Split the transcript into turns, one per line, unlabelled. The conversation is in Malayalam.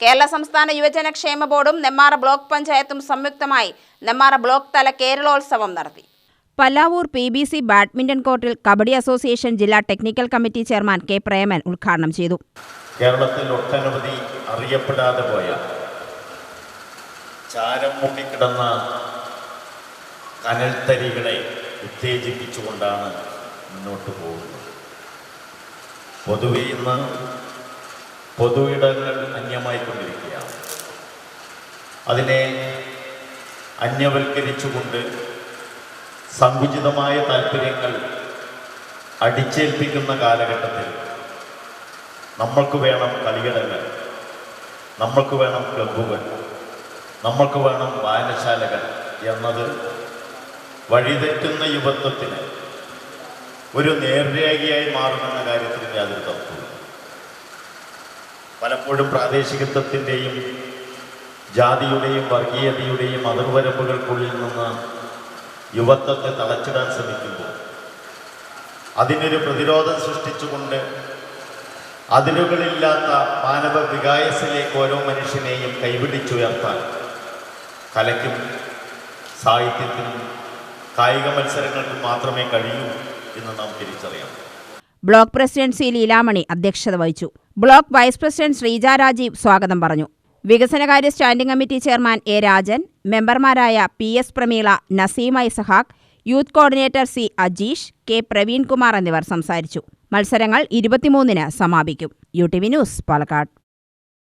കേരള സംസ്ഥാന യുവജന ക്ഷേമ ബോർഡും നെമ്മാറ ബ്ലോക്ക് പഞ്ചായത്തും സംയുക്തമായി നെമ്മാറ ബ്ലോക്ക് തല കേരളോത്സവം നടത്തി. Pallavur P B C badminton കോർട്ടിൽ കബഡി അസോസിയേഷൻ ജില്ലാ technical committee chairman K Preman ഉദ്ഘാടനം ചെയ്തു.
കേരളത്തിൽ ഒട്ടനവധി അറിയപ്പെടാതെ പോയ ചാരം മുങ്ങിക്കിടന്ന കനൽത്തരികളെ ഉത്തേജിപ്പിച്ചുകൊണ്ടാണ് മുന്നോട്ട് പോകുന്നത്. പൊതുവെ ഇന്ന് പൊതു ഇടങ്ങൾ അന്യമായിക്കൊണ്ടിരിക്കുകയാണ്. അതിനെ അന്യവൽക്കരിച്ചുകൊണ്ട് സങ്കുചിതമായ താല്പര്യങ്ങൾ അടിച്ചേൽപ്പിക്കുന്ന കാലഘട്ടത്തിൽ നമ്മൾക്ക് വേണം കളിയിടങ്ങൾ നമ്മൾക്ക് വേണം ക്ലബ്ബുകൾ നമ്മൾക്ക് വേണം വായനശാലകൾ എന്നത് വഴിതെറ്റുന്ന യുവത്വത്തിന് ഒരു നേർരേഖയായി മാറുമെന്ന കാര്യത്തിൽ യാതൊരു തത്വവും പലപ്പോഴും പ്രാദേശികത്വത്തിന്റെയും ജാതിയുടെയും വർഗീയതയുടെയും അതിർവരമ്പുകൾക്കുള്ളിൽ നിന്ന് യുവത്വത്തെ തളച്ചിടാൻ ശ്രമിക്കുമ്പോൾ അതിനൊരു പ്രതിരോധം സൃഷ്ടിച്ചുകൊണ്ട് അതിരുകളില്ലാത്ത മാനവ വികായസിലേക്ക് ഓരോ മനുഷ്യനെയും കൈപിടിച്ചുയർത്താൻ കലയ്ക്കും സാഹിത്യത്തിനും കായിക മത്സരങ്ങൾക്കും മാത്രമേ കഴിയൂ എന്ന് നാം തിരിച്ചറിയാം
ബ്ലോക്ക് പ്രസിഡന്റ് സി ലീലാമണി അധ്യക്ഷത വഹിച്ചു. Block vice president Sreeja Rajeev സ്വാഗതം പറഞ്ഞു. വികസനകാര്യ standing committee chairman A Rajan മെമ്പർമാരായ P S Prameela Naseem Isahak youth coordinator C Ajeesh K Praveenkumar എന്നിവർ സംസാരിച്ചു. മത്സരങ്ങൾ ഇരുപത്തിമൂന്നിന് സമാപിക്കും. U T V news Palakkad.